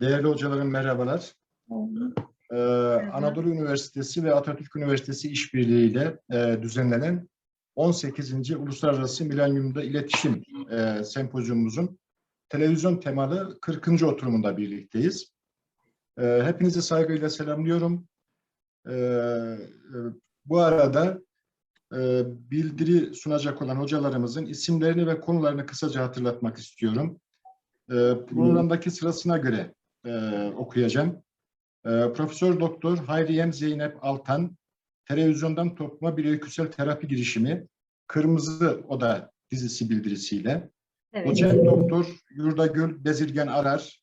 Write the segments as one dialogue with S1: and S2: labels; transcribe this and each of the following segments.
S1: Değerli hocalarım merhabalar. Ee, Anadolu Üniversitesi ve Atatürk Üniversitesi işbirliğiyle e, düzenlenen 18. Uluslararası Milenyum'da İletişim e, Sempozyumumuzun televizyon temalı 40. oturumunda birlikteyiz. E, hepinizi saygıyla selamlıyorum. E, e, bu arada e, bildiri sunacak olan hocalarımızın isimlerini ve konularını kısaca hatırlatmak istiyorum. E, programdaki sırasına göre e, okuyacağım. E, Profesör Doktor Hayriyem Zeynep Altan, televizyondan topluma bir öyküsel terapi girişimi, Kırmızı Oda dizisi bildirisiyle.
S2: Evet.
S1: Doçent Doktor Yurdagül Bezirgen Arar,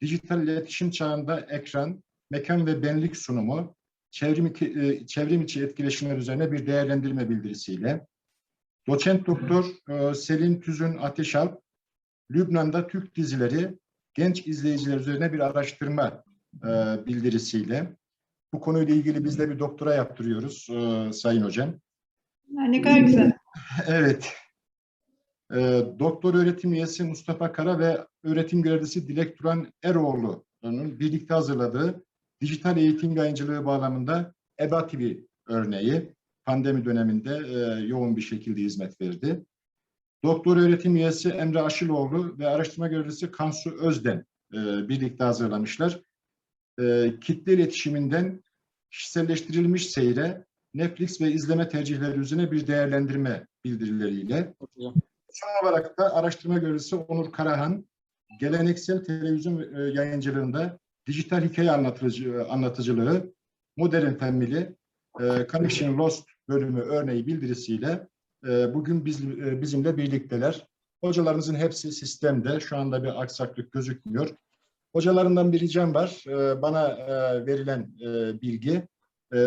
S1: dijital iletişim çağında ekran, mekan ve benlik sunumu, çevrim, e, çevrim içi etkileşimler üzerine bir değerlendirme bildirisiyle. Doçent Doktor e, Selin Tüzün Ateşalp, Lübnan'da Türk dizileri genç izleyiciler üzerine bir araştırma e, bildirisiyle. Bu konuyla ilgili biz de bir doktora yaptırıyoruz e, Sayın Hocam.
S2: Ne kadar güzel.
S1: Evet. Ee, doktor öğretim üyesi Mustafa Kara ve öğretim görevlisi Dilek Turan Eroğlu'nun birlikte hazırladığı dijital eğitim yayıncılığı bağlamında EBA TV örneği pandemi döneminde e, yoğun bir şekilde hizmet verdi. Doktor öğretim üyesi Emre Aşıloğlu ve araştırma görevlisi Kansu Özden e, birlikte hazırlamışlar. E, kitle iletişiminden kişiselleştirilmiş seyre Netflix ve izleme tercihleri üzerine bir değerlendirme bildirileriyle. Son olarak da araştırma görevlisi Onur Karahan, geleneksel televizyon e, yayıncılığında dijital hikaye anlatıcı, anlatıcılığı, modern family, e, Connection Lost bölümü örneği bildirisiyle e, bugün biz, e, bizimle birlikteler. Hocalarımızın hepsi sistemde. Şu anda bir aksaklık gözükmüyor. Hocalarından bir ricam var. E, bana e, verilen e, bilgi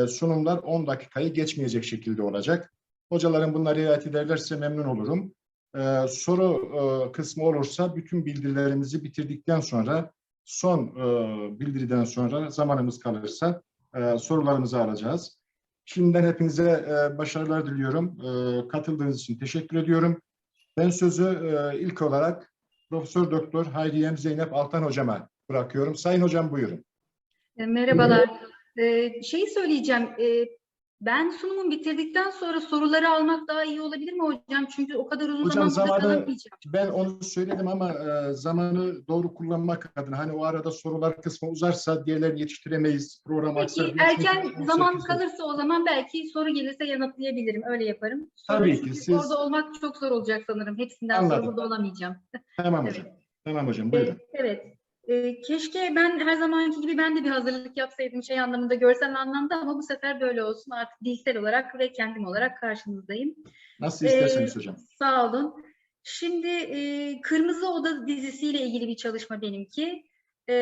S1: sunumlar 10 dakikayı geçmeyecek şekilde olacak. Hocalarım bunları riayet ederlerse memnun olurum. E, soru kısmı olursa bütün bildirilerimizi bitirdikten sonra son e, bildiriden sonra zamanımız kalırsa e, sorularımızı alacağız. Şimdiden hepinize e, başarılar diliyorum. E, katıldığınız için teşekkür ediyorum. Ben sözü e, ilk olarak Profesör Doktor Hayriyem Zeynep Altan hocama bırakıyorum. Sayın hocam buyurun.
S2: Merhabalar. Ee, şeyi söyleyeceğim. e, ben sunumumu bitirdikten sonra soruları almak daha iyi olabilir mi hocam? Çünkü o kadar uzun
S1: Hocam,
S2: zaman kalamayacağım.
S1: Ben onu söyledim ama e, zamanı doğru kullanmak adına hani o arada sorular kısmı uzarsa diğerlerini yetiştiremeyiz. Program aksar.
S2: Peki
S1: diye
S2: erken zaman
S1: 18'de.
S2: kalırsa o zaman belki soru gelirse yanıtlayabilirim. Öyle yaparım. Soru
S1: Tabii ki, siz-
S2: Orada olmak çok zor olacak sanırım. Hepsinden
S1: Anladım.
S2: sonra burada olamayacağım.
S1: Tamam
S2: Evet.
S1: hocam. Tamam hocam buyurun.
S2: Evet. E, keşke ben her zamanki gibi ben de bir hazırlık yapsaydım şey anlamında, görsel anlamda ama bu sefer böyle olsun. Artık dilsel olarak ve kendim olarak karşınızdayım.
S1: Nasıl
S2: e,
S1: isterseniz hocam.
S2: Sağ olun. Şimdi e, Kırmızı Oda dizisiyle ilgili bir çalışma benimki. E,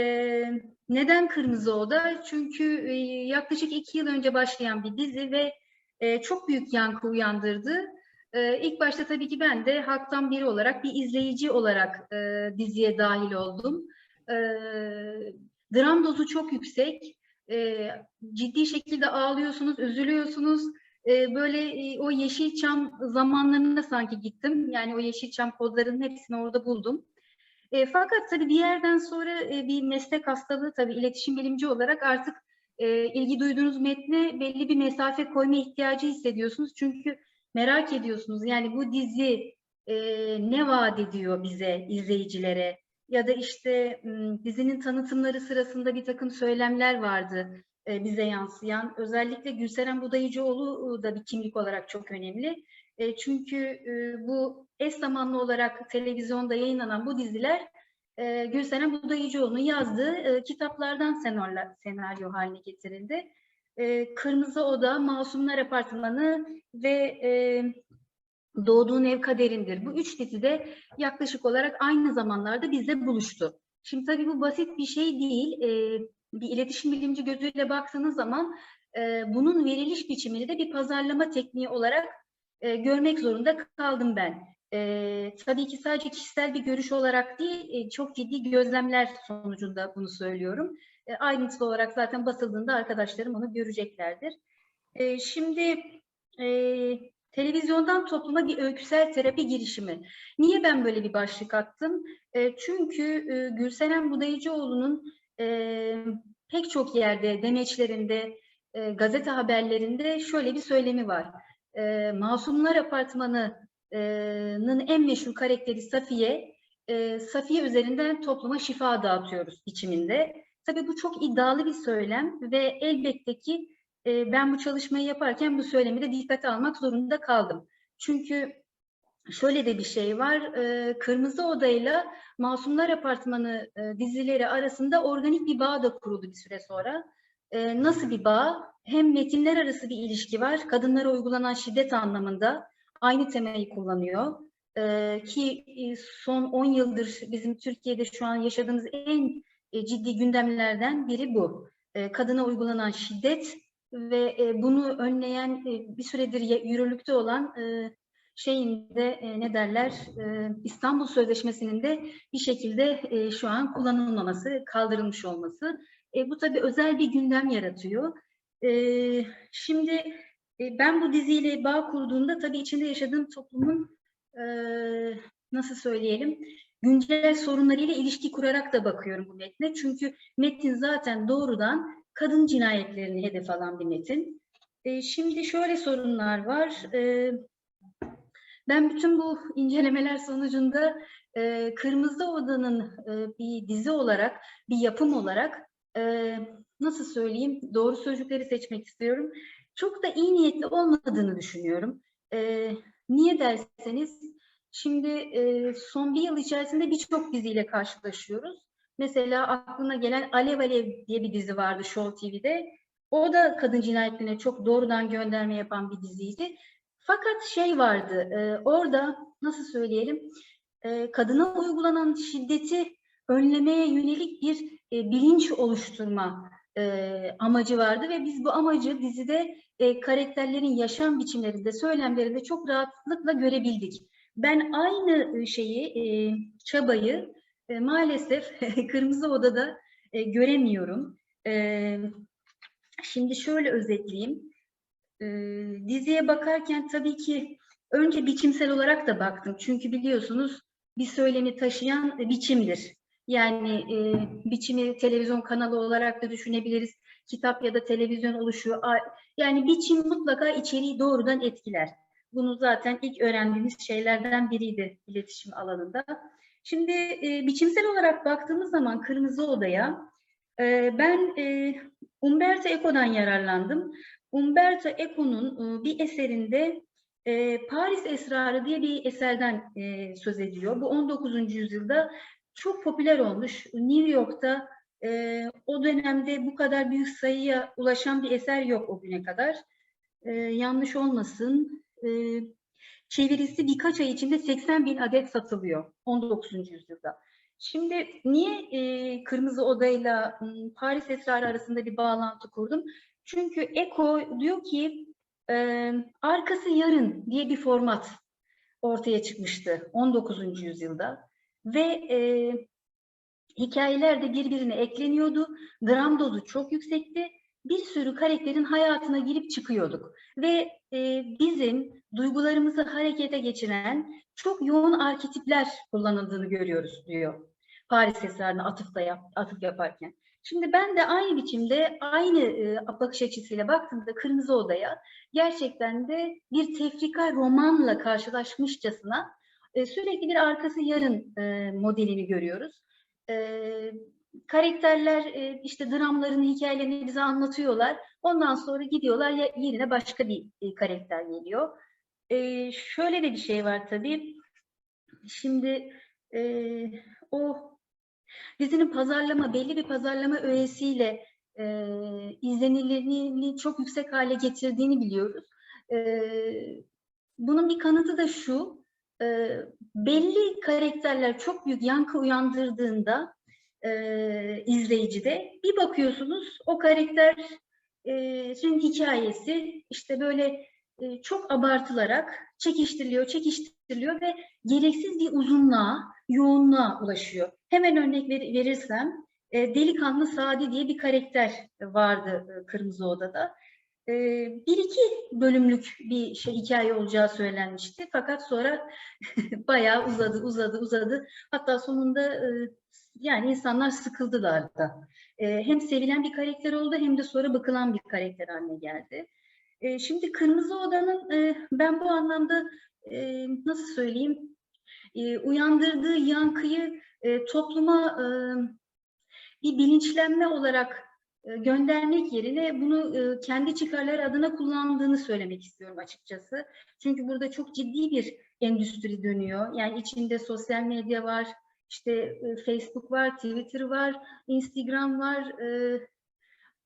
S2: neden Kırmızı Oda? Çünkü e, yaklaşık iki yıl önce başlayan bir dizi ve e, çok büyük yankı uyandırdı. E, ilk başta tabii ki ben de halktan biri olarak, bir izleyici olarak e, diziye dahil oldum. E, dram dozu çok yüksek. E, ciddi şekilde ağlıyorsunuz, üzülüyorsunuz. E, böyle e, o Yeşilçam zamanlarına sanki gittim. Yani o Yeşilçam kodlarının hepsini orada buldum. E, fakat tabii bir yerden sonra e, bir meslek hastalığı tabii iletişim bilimci olarak artık e, ilgi duyduğunuz metne belli bir mesafe koyma ihtiyacı hissediyorsunuz. Çünkü merak ediyorsunuz. Yani bu dizi e, ne vaat ediyor bize, izleyicilere? Ya da işte dizinin tanıtımları sırasında bir takım söylemler vardı bize yansıyan. Özellikle Gülseren Budayıcıoğlu da bir kimlik olarak çok önemli. Çünkü bu eş zamanlı olarak televizyonda yayınlanan bu diziler Gülseren Budayıcıoğlu'nun yazdığı kitaplardan senaryo, haline getirildi. Kırmızı Oda, Masumlar Apartmanı ve Doğduğun Ev Kaderindir. Bu üç dizi de yaklaşık olarak aynı zamanlarda bizle buluştu. Şimdi tabii bu basit bir şey değil. E, bir iletişim bilimci gözüyle baktığınız zaman e, bunun veriliş biçimini de bir pazarlama tekniği olarak e, görmek zorunda kaldım ben. E, tabii ki sadece kişisel bir görüş olarak değil, e, çok ciddi gözlemler sonucunda bunu söylüyorum. E, ayrıntılı olarak zaten basıldığında arkadaşlarım onu göreceklerdir. E, şimdi e, televizyondan topluma bir öyküsel terapi girişimi. Niye ben böyle bir başlık attım? E, çünkü e, Gülseren Budayıcıoğlu'nun e, pek çok yerde, demeçlerinde, e, gazete haberlerinde şöyle bir söylemi var. E, Masumlar Apartmanı'nın en meşhur karakteri Safiye, e, Safiye üzerinden topluma şifa dağıtıyoruz biçiminde. Tabii bu çok iddialı bir söylem ve elbette ki e, ben bu çalışmayı yaparken bu söylemi de dikkate almak zorunda kaldım. Çünkü şöyle de bir şey var, e, Kırmızı Oda'yla Masumlar Apartmanı e, dizileri arasında organik bir bağ da kuruldu bir süre sonra. E, nasıl bir bağ? Hem metinler arası bir ilişki var, kadınlara uygulanan şiddet anlamında aynı temayı kullanıyor. E, ki son 10 yıldır bizim Türkiye'de şu an yaşadığımız en e, ciddi gündemlerden biri bu. E, kadına uygulanan şiddet ve e, bunu önleyen e, bir süredir yürürlükte olan e, şeyin de e, ne derler İstanbul Sözleşmesi'nin de bir şekilde şu an kullanılmaması, kaldırılmış olması. Bu tabii özel bir gündem yaratıyor. Şimdi ben bu diziyle bağ kurduğumda tabii içinde yaşadığım toplumun nasıl söyleyelim güncel sorunlarıyla ilişki kurarak da bakıyorum bu metne. Çünkü metin zaten doğrudan kadın cinayetlerini hedef alan bir metin. E, şimdi şöyle sorunlar var. E, ben bütün bu incelemeler sonucunda e, Kırmızı Oda'nın e, bir dizi olarak, bir yapım olarak e, nasıl söyleyeyim, doğru sözcükleri seçmek istiyorum. Çok da iyi niyetli olmadığını düşünüyorum. E, niye derseniz, şimdi e, son bir yıl içerisinde birçok diziyle karşılaşıyoruz. Mesela aklına gelen Alev Alev diye bir dizi vardı Show TV'de. O da kadın cinayetlerine çok doğrudan gönderme yapan bir diziydi. Fakat şey vardı, e, orada nasıl söyleyelim, e, kadına uygulanan şiddeti önlemeye yönelik bir e, bilinç oluşturma e, amacı vardı ve biz bu amacı dizide e, karakterlerin yaşam biçimlerinde, söylemlerinde çok rahatlıkla görebildik. Ben aynı şeyi, e, çabayı e, maalesef Kırmızı Oda'da e, göremiyorum. E, şimdi şöyle özetleyeyim. E, diziye bakarken tabii ki önce biçimsel olarak da baktım. Çünkü biliyorsunuz bir söylemi taşıyan biçimdir. Yani e, biçimi televizyon kanalı olarak da düşünebiliriz. Kitap ya da televizyon oluşuyor. Yani biçim mutlaka içeriği doğrudan etkiler. Bunu zaten ilk öğrendiğimiz şeylerden biriydi iletişim alanında. Şimdi e, biçimsel olarak baktığımız zaman Kırmızı Oda'ya e, ben e, Umberto Eco'dan yararlandım. Umberto Eco'nun e, bir eserinde e, Paris Esrarı diye bir eserden e, söz ediyor. Bu 19. yüzyılda çok popüler olmuş. New York'ta e, o dönemde bu kadar büyük sayıya ulaşan bir eser yok o güne kadar. E, yanlış olmasın. E, çevirisi birkaç ay içinde 80 bin adet satılıyor 19. yüzyılda. Şimdi niye e, Kırmızı Oda'yla Paris Esrarı arasında bir bağlantı kurdum? Çünkü Eko diyor ki e, arkası yarın diye bir format ortaya çıkmıştı 19. yüzyılda ve e, hikayeler de birbirine ekleniyordu. Gram dozu çok yüksekti. Bir sürü karakterin hayatına girip çıkıyorduk ve e, bizim duygularımızı harekete geçiren çok yoğun arketipler kullanıldığını görüyoruz diyor. Paris Esrarı'na atıfta yap, atıf yaparken. Şimdi ben de aynı biçimde aynı e, bakış açısıyla baktığımda Kırmızı Oda'ya gerçekten de bir tefrika romanla karşılaşmışçasına e, sürekli bir arkası yarın e, modelini görüyoruz. E, karakterler e, işte dramlarını, hikayelerini bize anlatıyorlar. Ondan sonra gidiyorlar ya, yerine başka bir e, karakter geliyor. E, şöyle de bir şey var tabii. Şimdi o dizinin pazarlama, belli bir pazarlama öğesiyle e, çok yüksek hale getirdiğini biliyoruz. Bunun bir kanıtı da şu, belli karakterler çok büyük yankı uyandırdığında e, izleyicide bir bakıyorsunuz o karakterin hikayesi işte böyle e, çok abartılarak çekiştiriliyor, çekiştiriliyor ve gereksiz bir uzunluğa, yoğunluğa ulaşıyor. Hemen örnek ver- verirsem e, Delikanlı Sadi diye bir karakter vardı e, Kırmızı Oda'da. e, bir iki bölümlük bir şey hikaye olacağı söylenmişti. Fakat sonra bayağı uzadı, uzadı, uzadı. Hatta sonunda e, yani insanlar sıkıldılar da. E, hem sevilen bir karakter oldu hem de sonra bakılan bir karakter haline geldi. E, şimdi Kırmızı Oda'nın e, ben bu anlamda e, nasıl söyleyeyim e, uyandırdığı yankıyı e, topluma e, bir bilinçlenme olarak e, göndermek yerine bunu e, kendi çıkarları adına kullandığını söylemek istiyorum açıkçası. Çünkü burada çok ciddi bir endüstri dönüyor. Yani içinde sosyal medya var, işte e, Facebook var, Twitter var, Instagram var e,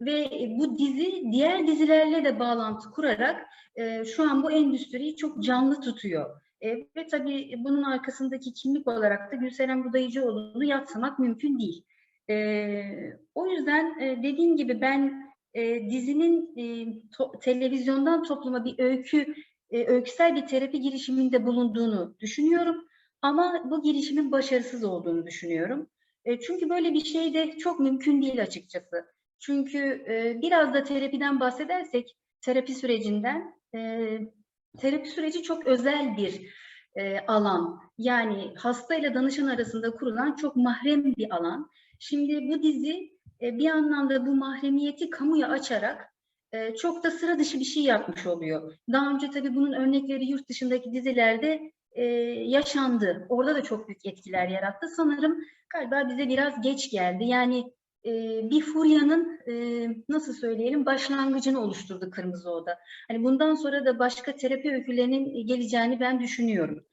S2: ve bu dizi diğer dizilerle de bağlantı kurarak e, şu an bu endüstriyi çok canlı tutuyor. Ve tabii bunun arkasındaki kimlik olarak da Gülseren Budayıcıoğlu'nu yatsımak mümkün değil. O yüzden dediğim gibi ben dizinin televizyondan topluma bir öykü, öyküsel bir terapi girişiminde bulunduğunu düşünüyorum. Ama bu girişimin başarısız olduğunu düşünüyorum. E, çünkü böyle bir şey de çok mümkün değil açıkçası. Çünkü e, biraz da terapiden bahsedersek, terapi sürecinden, e, terapi süreci çok özel bir e, alan. Yani hasta ile danışan arasında kurulan çok mahrem bir alan. Şimdi bu dizi e, bir anlamda bu mahremiyeti kamuya açarak e, çok da sıra dışı bir şey yapmış oluyor. Daha önce tabii bunun örnekleri yurt dışındaki dizilerde e, yaşandı. Orada da çok büyük etkiler yarattı. Sanırım galiba bize biraz geç geldi. Yani e, bir furyanın e, nasıl söyleyelim başlangıcını oluşturdu Kırmızı Oda. Hani bundan sonra da başka terapi öykülerinin geleceğini ben düşünüyorum.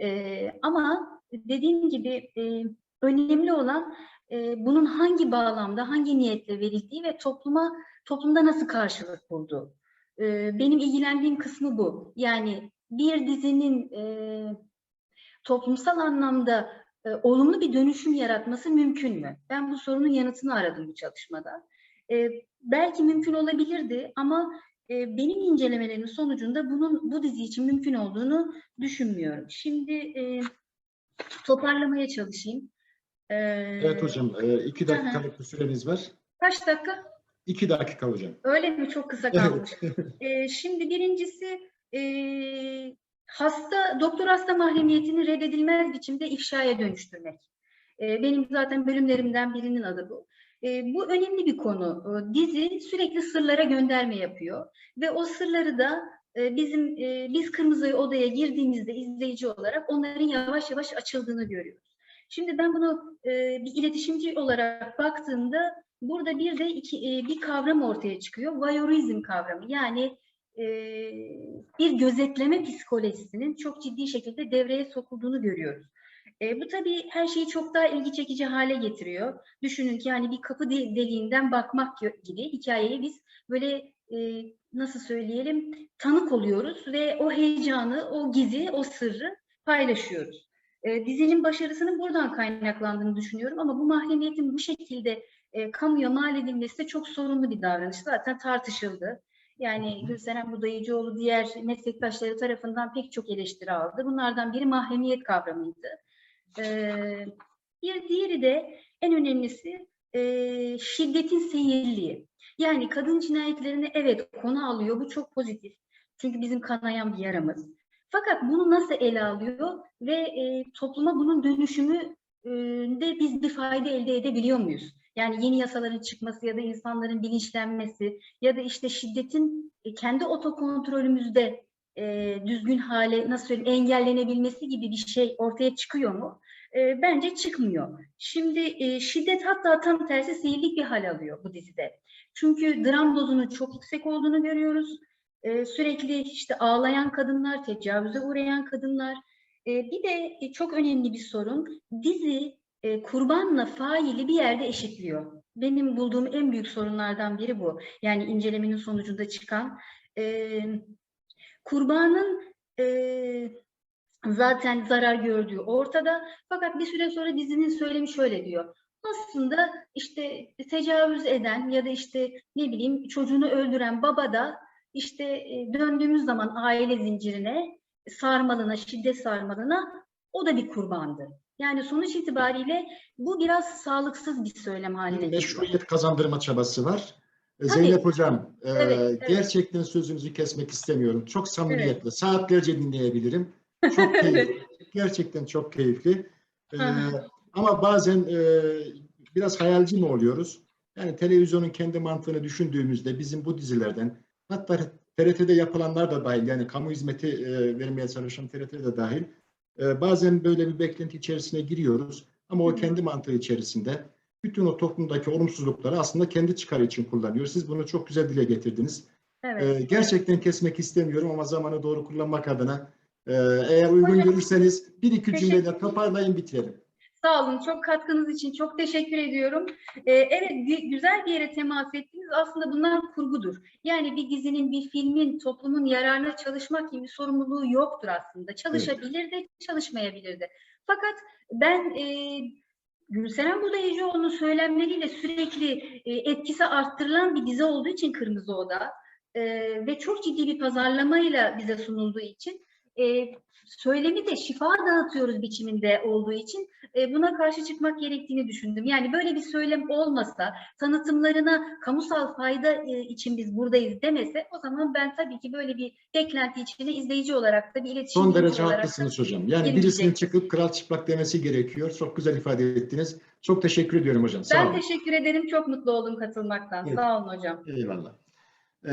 S2: E, ama dediğim gibi e, önemli olan e, bunun hangi bağlamda, hangi niyetle verildiği ve topluma toplumda nasıl karşılık bulduğu. E, benim ilgilendiğim kısmı bu. Yani bir dizinin e, toplumsal anlamda e, olumlu bir dönüşüm yaratması mümkün mü? Ben bu sorunun yanıtını aradım bu çalışmada. E, belki mümkün olabilirdi ama e, benim incelemelerin sonucunda bunun bu dizi için mümkün olduğunu düşünmüyorum. Şimdi e, toparlamaya çalışayım. E,
S1: Evet hocam, e, iki dakikalık bir süreniz var.
S2: Kaç dakika?
S1: İki dakika hocam.
S2: Öyle mi? Çok kısa kalmış. E, şimdi birincisi e, hasta doktor hasta mahremiyetini reddedilmez biçimde ifşaya dönüştürmek. E, benim zaten bölümlerimden birinin adı bu. E, bu önemli bir konu. E, dizi sürekli sırlara gönderme yapıyor ve o sırları da e, bizim e, biz kırmızı odaya girdiğimizde izleyici olarak onların yavaş yavaş açıldığını görüyoruz. Şimdi ben bunu e, bir iletişimci olarak baktığımda burada bir de iki, e, bir kavram ortaya çıkıyor. Voyeurizm kavramı. Yani bir gözetleme psikolojisinin çok ciddi şekilde devreye sokulduğunu görüyoruz. E, bu tabii her şeyi çok daha ilgi çekici hale getiriyor. Düşünün ki yani bir kapı de- deliğinden bakmak gibi hikayeyi biz böyle e, nasıl söyleyelim tanık oluyoruz ve o heyecanı, o gizi, o sırrı paylaşıyoruz. E, dizinin başarısının buradan kaynaklandığını düşünüyorum ama bu mahremiyetin bu şekilde e, kamuya mal edilmesi de çok sorunlu bir davranış. Zaten tartışıldı. Yani Gülseren Budayıcıoğlu diğer meslektaşları tarafından pek çok eleştiri aldı. Bunlardan biri mahremiyet kavramıydı. Ee, bir diğeri de en önemlisi e, şiddetin seyirliği. Yani kadın cinayetlerini evet konu alıyor. Bu çok pozitif. Çünkü bizim kanayan bir yaramız. Fakat bunu nasıl ele alıyor ve e, topluma bunun dönüşümü de biz bir fayda elde edebiliyor muyuz? Yani yeni yasaların çıkması ya da insanların bilinçlenmesi ya da işte şiddetin e, kendi otokontrolümüzde e, düzgün hale nasıl söyleyeyim engellenebilmesi gibi bir şey ortaya çıkıyor mu? E, bence çıkmıyor. Şimdi e, şiddet hatta tam tersi seyirlik bir hal alıyor bu dizide. Çünkü dram dozunun çok yüksek olduğunu görüyoruz. E, sürekli işte ağlayan kadınlar, tecavüze uğrayan kadınlar. E, bir de e, çok önemli bir sorun dizi e, kurbanla faili bir yerde eşitliyor. Benim bulduğum en büyük sorunlardan biri bu. Yani incelemenin sonucunda çıkan e, kurbanın e, zaten zarar gördüğü ortada. Fakat bir süre sonra dizinin söylemi şöyle diyor. Aslında işte tecavüz eden ya da işte ne bileyim çocuğunu öldüren baba da işte e, döndüğümüz zaman aile zincirine sarmalına, şiddet sarmalına o da bir kurbandı. Yani sonuç itibariyle bu biraz sağlıksız bir söylem haline geliyor.
S1: meşruiyet kazandırma çabası var. E, Zeynep Hocam, e,
S2: Evet, evet.
S1: gerçekten sözünüzü kesmek istemiyorum. Çok samimiyetle, saatlerce dinleyebilirim. Çok keyifli. Gerçekten çok keyifli. E, ama bazen e, biraz hayalci mi oluyoruz? Yani televizyonun kendi mantığını düşündüğümüzde bizim bu dizilerden, hatta TRT'de yapılanlar da dahil, yani kamu hizmeti e, vermeye çalışan TRT de dahil, e, bazen böyle bir beklenti içerisine giriyoruz. Ama o kendi mantığı içerisinde bütün o toplumdaki olumsuzlukları aslında kendi çıkarı için kullanıyor. Siz bunu çok güzel dile getirdiniz.
S2: Evet.
S1: Ee, gerçekten kesmek istemiyorum ama zamanı doğru kullanmak adına e, eğer uygun görürseniz bir iki cümleyle toparlayın bitirelim.
S2: Sağ olun. Çok katkınız için çok teşekkür ediyorum. Ee, evet, gü- güzel bir yere temas ettiniz. Aslında bunlar kurgudur. Yani bir dizinin, bir filmin toplumun yararına çalışmak gibi sorumluluğu yoktur aslında. Çalışabilir de, çalışmayabilir de. Fakat ben e, Gülseren Budayıcıoğlu'nun söylemleriyle sürekli e, etkisi arttırılan bir dizi olduğu için Kırmızı Oda e, ve çok ciddi bir pazarlamayla bize sunulduğu için e, söylemi de şifa dağıtıyoruz biçiminde olduğu için e, buna karşı çıkmak gerektiğini düşündüm. Yani böyle bir söylem olmasa, tanıtımlarına kamusal fayda e, için biz buradayız demese o zaman ben tabii ki böyle bir beklenti içine izleyici olarak da bir iletişim
S1: Son derece haklısınız hocam. Yani birisinin çıkıp kral çıplak demesi gerekiyor. Çok güzel ifade ettiniz. Çok teşekkür ediyorum hocam. Sağ
S2: Ben
S1: olun.
S2: teşekkür ederim. Çok mutlu oldum katılmaktan.
S1: Evet.
S2: Sağ olun hocam.
S1: Eyvallah. Ee,